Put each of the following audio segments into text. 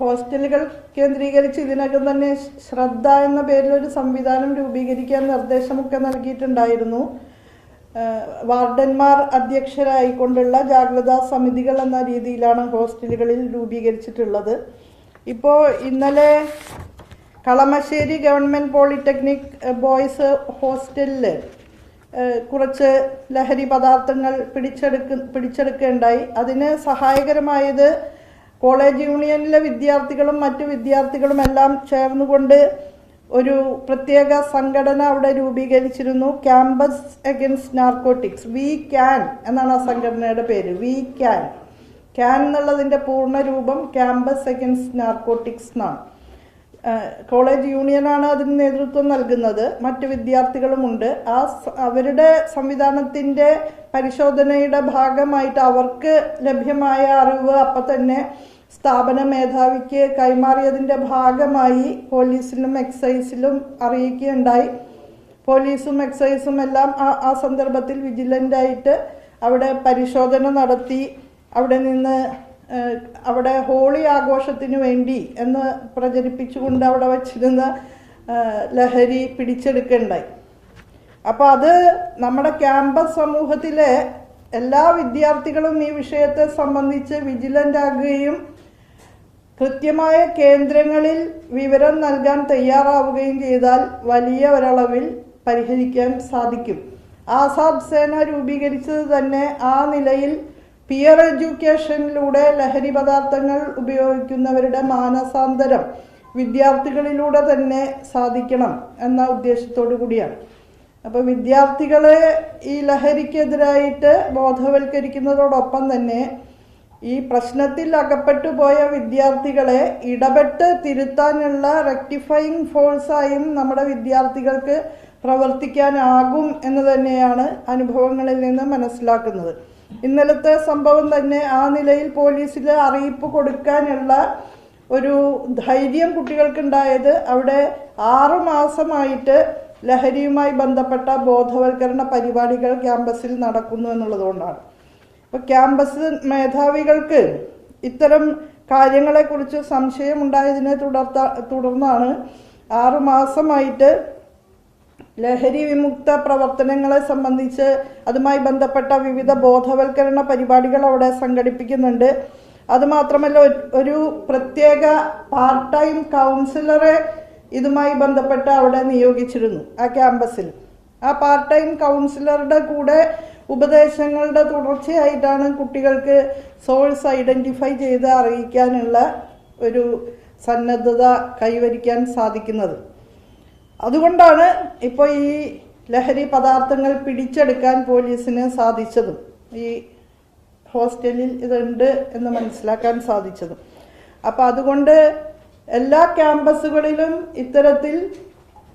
ഹോസ്റ്റലുകൾ കേന്ദ്രീകരിച്ച് ഇതിനകം തന്നെ ശ്രദ്ധ എന്ന പേരിൽ ഒരു സംവിധാനം രൂപീകരിക്കാൻ നിർദ്ദേശമൊക്കെ നൽകിയിട്ടുണ്ടായിരുന്നു. വാർഡന്മാർ അധ്യക്ഷരായിക്കൊണ്ടുള്ള ജാഗ്രതാ സമിതികൾ എന്ന രീതിയിലാണ് ഹോസ്റ്റലുകളിൽ രൂപീകരിച്ചിട്ടുള്ളത്. ഇപ്പോൾ ഇന്നലെ കളമശ്ശേരി ഗവൺമെന്റ് പോളിടെക്നിക് ബോയ്സ് ഹോസ്റ്റലിൽ കുറച്ച് ലഹരി പദാർത്ഥങ്ങൾ പിടിച്ചെടുക്ക പിടിച്ചെടുക്കുകയുണ്ടായി അതിന് സഹായകരമായത് കോളേജ് യൂണിയനിലെ വിദ്യാർത്ഥികളും മറ്റു വിദ്യാർത്ഥികളും എല്ലാം ചേർന്നുകൊണ്ട് ഒരു പ്രത്യേക സംഘടന അവിടെ രൂപീകരിച്ചിരുന്നു. Campus against narcotics we can എന്നാണ് ആ സംഘടനയുടെ പേര്. വി ക്യാൻ ക്യാൻ എന്നുള്ളതിന്റെ പൂർണ രൂപം ക്യാമ്പസ് അഗൻസ്റ്റ് നാർക്കോട്ടിക്സ് എന്നാണ്. കോളേജ് യൂണിയനാണ് അതിന് നേതൃത്വം നൽകുന്നത്. മറ്റ് വിദ്യാർത്ഥികളുമുണ്ട്. ആ അവരുടെ സംവിധാനത്തിന്റെ പരിശോധനയുടെ ഭാഗമായിട്ട് അവർക്ക് ലഭ്യമായ അറിവ് അപ്പം തന്നെ സ്ഥാപന മേധാവിക്ക് കൈമാറിയതിന്റെ ഭാഗമായി പോലീസിലും എക്സൈസിലും അറിയിക്കുകയുണ്ടായി. പോലീസും എക്സൈസും എല്ലാം ആ ആ സന്ദർഭത്തിൽ വിജിലന്റായിട്ട് അവിടെ പരിശോധന നടത്തി. അവിടെ നിന്ന് അവിടെ ഹോളി ആഘോഷത്തിന് വേണ്ടി എന്ന് പ്രചരിപ്പിച്ചുകൊണ്ട് അവിടെ വച്ചിരുന്ന ലഹരി പിടിച്ചെടുക്കണ്ടായി. അപ്പോൾ അത് നമ്മുടെ ക്യാമ്പസ് സമൂഹത്തിലെ എല്ലാ വിദ്യാർത്ഥികളും ഈ വിഷയത്തെ സംബന്ധിച്ച് വിജിലന്റ് ആകുകയും കൃത്യമായ കേന്ദ്രങ്ങളിൽ വിവരം നൽകാൻ തയ്യാറാവുകയും ചെയ്താൽ വലിയ ഒരളവിൽ പരിഹരിക്കാൻ സാധിക്കും. ആസാദ് സേന രൂപീകരിച്ചത് തന്നെ ആ നിലയിൽ പിയർ എഡ്യൂക്കേഷനിലൂടെ ലഹരി പദാർത്ഥങ്ങൾ ഉപയോഗിക്കുന്നവരുടെ മാനസാന്തരം വിദ്യാർത്ഥികളിലൂടെ തന്നെ സാധിക്കണം എന്ന ഉദ്ദേശത്തോടു കൂടിയാണ്. അപ്പോൾ വിദ്യാർത്ഥികളെ ഈ ലഹരിക്കെതിരായിട്ട് ബോധവൽക്കരിക്കുന്നതോടൊപ്പം തന്നെ ഈ പ്രശ്നത്തിൽ അകപ്പെട്ടു പോയ വിദ്യാർത്ഥികളെ ഇടപെട്ട് തിരുത്താനുള്ള റെക്ടിഫയിങ് ഫോഴ്സായും നമ്മുടെ വിദ്യാർത്ഥികൾക്ക് പ്രവർത്തിക്കാനാകും എന്ന് തന്നെയാണ് അനുഭവങ്ങളിൽ നിന്ന് മനസ്സിലാക്കുന്നത്. ഇന്നലത്തെ സംഭവം തന്നെ ആ നിലയിൽ പോലീസിൽ അറിയിപ്പ് കൊടുക്കാനുള്ള ഒരു ധൈര്യം കുട്ടികൾക്കുണ്ടായത് അവിടെ ആറു മാസമായിട്ട് ലഹരിയുമായി ബന്ധപ്പെട്ട ബോധവൽക്കരണ പരിപാടികൾ ക്യാമ്പസിൽ നടക്കുന്നു എന്നുള്ളതുകൊണ്ടാണ്. അപ്പോൾ ക്യാമ്പസ് മേധാവികൾക്ക് ഇത്തരം കാര്യങ്ങളെക്കുറിച്ച് സംശയമുണ്ടായതിനെ തുടർത്ത തുടർന്നാണ് ആറു മാസമായിട്ട് ലഹരി വിമുക്ത പ്രവർത്തനങ്ങളെ സംബന്ധിച്ച് അതുമായി ബന്ധപ്പെട്ട വിവിധ ബോധവൽക്കരണ പരിപാടികൾ അവിടെ സംഘടിപ്പിക്കുന്നുണ്ട്. അതുമാത്രമല്ല ഒരു- പ്രത്യേക പാർട്ട് ടൈം കൗൺസിലറെ ഇതുമായി ബന്ധപ്പെട്ട് അവിടെ നിയോഗിച്ചിരുന്നു ആ ക്യാമ്പസിൽ ആ പാർട്ട് ടൈം കൗൺസിലറുടെ കൂടെ ഉപദേശങ്ങളുടെ തുടർച്ചയായിട്ടാണ് കുട്ടികൾക്ക് സോഴ്സ് ഐഡന്റിഫൈ ചെയ്ത് അറിയിക്കാനുള്ള ഒരു സന്നദ്ധത കൈവരിക്കാൻ സാധിക്കുന്നത്. അതുകൊണ്ടാണ് ഇപ്പോൾ ഈ ലഹരി പദാർത്ഥങ്ങൾ പിടിച്ചെടുക്കാൻ പോലീസിന് സാധിച്ചതും. ഈ ഹോസ്റ്റലിൽ ഇതുണ്ട് എന്ന് മനസ്സിലാക്കാൻ സാധിച്ചതും. അപ്പം അതുകൊണ്ട് എല്ലാ ക്യാമ്പസുകളിലും ഇത്തരത്തിൽ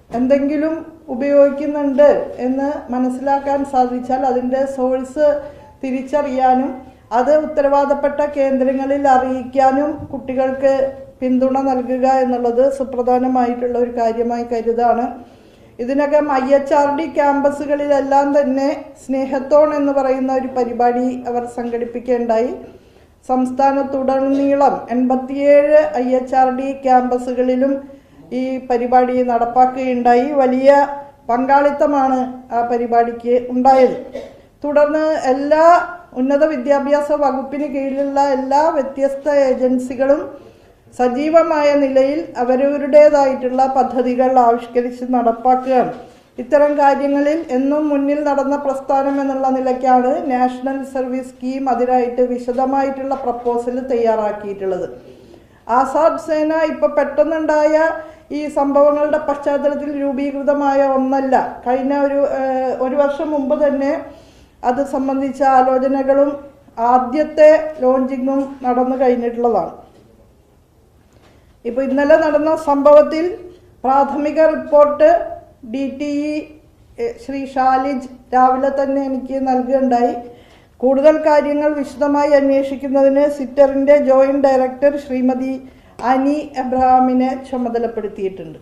എന്തെങ്കിലും ഉപയോഗിക്കുന്നുണ്ട് എന്ന് മനസ്സിലാക്കാൻ സാധിച്ചാൽ അതിന്റെ സോഴ്സ് തിരിച്ചറിയാനും അത് ഉത്തരവാദപ്പെട്ട കേന്ദ്രങ്ങളിൽ അറിയിക്കാനും കുട്ടികൾക്ക് പിന്തുണ നൽകുക എന്നുള്ളത് സുപ്രധാനമായിട്ടുള്ള ഒരു കാര്യമായി കരുതാണ്. ഇതിനകം ഐ എച്ച് ആർ ഡി ക്യാമ്പസുകളിലെല്ലാം തന്നെ സ്നേഹത്തോൺ എന്ന് പറയുന്ന ഒരു പരിപാടി അവർ സംഘടിപ്പിക്കുകയുണ്ടായി. സംസ്ഥാനത്തുടനീളം എൺപത്തിയേഴ് ഐ എച്ച് ആർ ഡി ക്യാമ്പസുകളിലും ഈ പരിപാടി നടപ്പാക്കുകയുണ്ടായി. വലിയ പങ്കാളിത്തമാണ് ആ പരിപാടിക്ക് ഉണ്ടായത്. തുടർന്ന് എല്ലാ ഉന്നത വിദ്യാഭ്യാസ വകുപ്പിന് കീഴിലുള്ള എല്ലാ വ്യത്യസ്ത ഏജൻസികളും സജീവമായ നിലയിൽ അവരവരുടേതായിട്ടുള്ള പദ്ധതികൾ ആവിഷ്കരിച്ച് നടപ്പാക്കുകയാണ് ഇത്തരം കാര്യങ്ങളിൽ എന്നും മുന്നിൽ നടന്ന പ്രസ്ഥാനം എന്നുള്ള നിലയ്ക്കാണ് നാഷണൽ സർവീസ് സ്കീം അതിനായിട്ട് വിശദമായിട്ടുള്ള പ്രപ്പോസൽ തയ്യാറാക്കിയിട്ടുള്ളത്. ആസാദ് സേന ഇപ്പൊ പെട്ടെന്നുണ്ടായ ഈ സംഭവങ്ങളുടെ പശ്ചാത്തലത്തിൽ രൂപീകൃതമായ ഒന്നല്ല. കഴിഞ്ഞ ഒരു ഒരു വർഷം മുമ്പ് തന്നെ അത് സംബന്ധിച്ച ആലോചനകളും ആദ്യത്തെ ലോഞ്ചിങ്ങും നടന്നു കഴിഞ്ഞിട്ടുള്ളതാണ്. ഇപ്പോൾ ഇന്നലെ നടന്ന സംഭവത്തിൽ പ്രാഥമിക report D T E Shri Shalij രാവിലെ തന്നെ എനിക്ക് നൽകുകയുണ്ടായി. കൂടുതൽ കാര്യങ്ങൾ വിശദമായി അന്വേഷിക്കുന്നതിന് സിറ്ററിന്റെ ജോയിന്റ് ഡയറക്ടർ ശ്രീമതി അനി എബ്രഹാമിനെ ചുമതലപ്പെടുത്തിയിട്ടുണ്ട്.